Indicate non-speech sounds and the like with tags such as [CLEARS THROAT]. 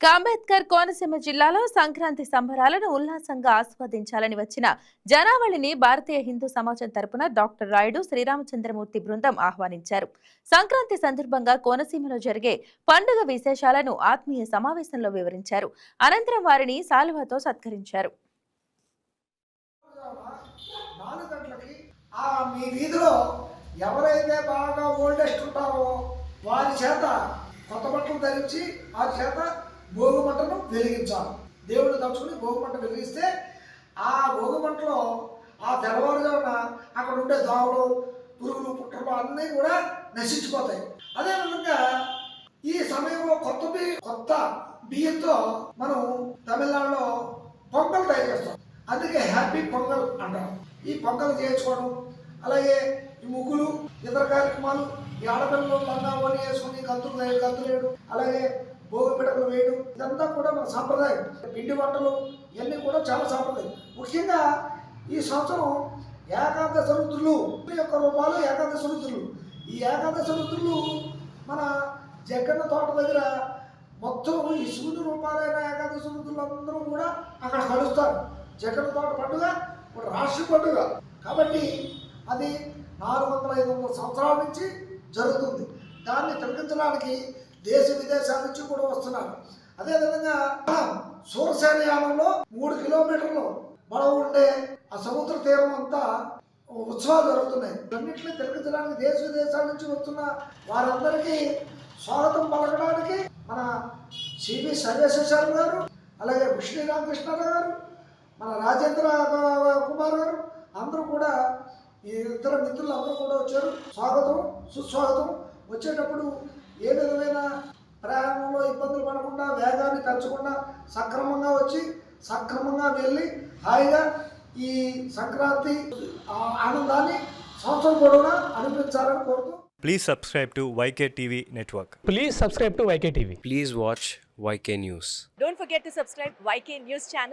అంబేద్కర్ కోనసీమ జిల్లాలో సంక్రాంతి సంబరాలను ఉల్లాసంగా ఆస్వాదించాలని వచ్చిన జనావళిని భారతీయ హిందూ సమాజం తరపున డాక్టర్ రాయుడు శ్రీరామచంద్రమూర్తి బృందం ఆహ్వానించారు. సంక్రాంతి సందర్భంగా కోనసీమలో జరిగే పండుగ విశేషాలను ఆత్మీయ సమావేశంలో వివరించారు. అనంతరం వారిని సాలువాతో సత్కరించారు. మీ వీధిలో ఎవరైతే బాగా ఓల్డెస్ట్ ఉంటారో వారి చేత కొత్త బట్టలు ధరించి వారి చేత భోగి మంటను వెలిగించాలి. దేవుడు తలుచుకుని భోగి మంట వెలిగిస్తే ఆ భోగి మంటలో ఆ తెల్లవారుజామున అక్కడ ఉండే దావులు పురుగులు పుట్టలు అన్నీ కూడా నశించిపోతాయి. అదేవిధంగా ఈ సమయంలో కొత్త బియ్యం కొత్త బియ్యంతో మనం తమిళనాడులో పొంగల్ తయారు చేస్తాం. అందుకే హ్యాపీ పొంగల్ అంటాం ఈ పొంగల్ చేయించుకోవడం అలాగే ఈ ముగ్గులు ఇతర కార్యక్రమాలు ఈ ఆడపిల్లలు లంగా ఓని వేసుకుని గంతులు వేయడం గంతులు వేయడం అలాగే భోగి పిడకలు వేయడం ఇదంతా కూడా మన సాంప్రదాయం. పిండి వంటలు ఇవన్నీ కూడా చాలా సాంప్రదాయం. ముఖ్యంగా ఈ సంవత్సరం ఏకాదశ రుద్రులు యొక్క రూపాలు ఏకాదశ రుద్రులు. ఈ ఏకాదశ రుద్రులు మన జగన్న తోట దగ్గర మొత్తం ఈ శివుని రూపాలైన ఏకాదశ రుద్రులందరూ కూడా అక్కడ కలుస్తారు. జగన్న తోట పండుగ ఒక రాష్ట్ర పండుగ. కాబట్టి అది నాలుగు వందల ఐదు వందల సంవత్సరాల నుంచి జరుగుతుంది. దాన్ని తొలగించడానికి దేశ విదేశాల నుంచి కూడా వస్తున్నారు. అదేవిధంగా [CLEARS THROAT] సూరసేన యానంలో మూడు కిలోమీటర్లు మనం ఉండే ఆ సముద్ర తీరం అంతా ఉత్సవాలు జరుగుతున్నాయి. అన్నింటినీ తిలకించడానికి దేశ విదేశాల నుంచి వస్తున్న వారందరికీ స్వాగతం పలకడానికి మన సివి సర్వేశ్వర గారు అలాగే విష్ణు రామకృష్ణారావు గారు మన రాజేంద్ర కుమార్ గారు అందరూ కూడా ఈ ఇతర మిత్రులు అందరూ కూడా వచ్చారు. స్వాగతం సుస్వాగతం. వచ్చేటప్పుడు ఏ విధమైన ప్రయాణంలో ఇబ్బందులు పడకుండా వేగాన్ని పెంచకుండా సక్రమంగా వచ్చి సక్రమంగా వెళ్ళి హాయిగా ఈ సంక్రాంతి ఆనందాన్ని సంవత్సరం పొడవునా అనిపించాలని కోరుతూ please subscribe to YK TV network please subscribe to YK TV please watch YK news don't forget to subscribe YK news channel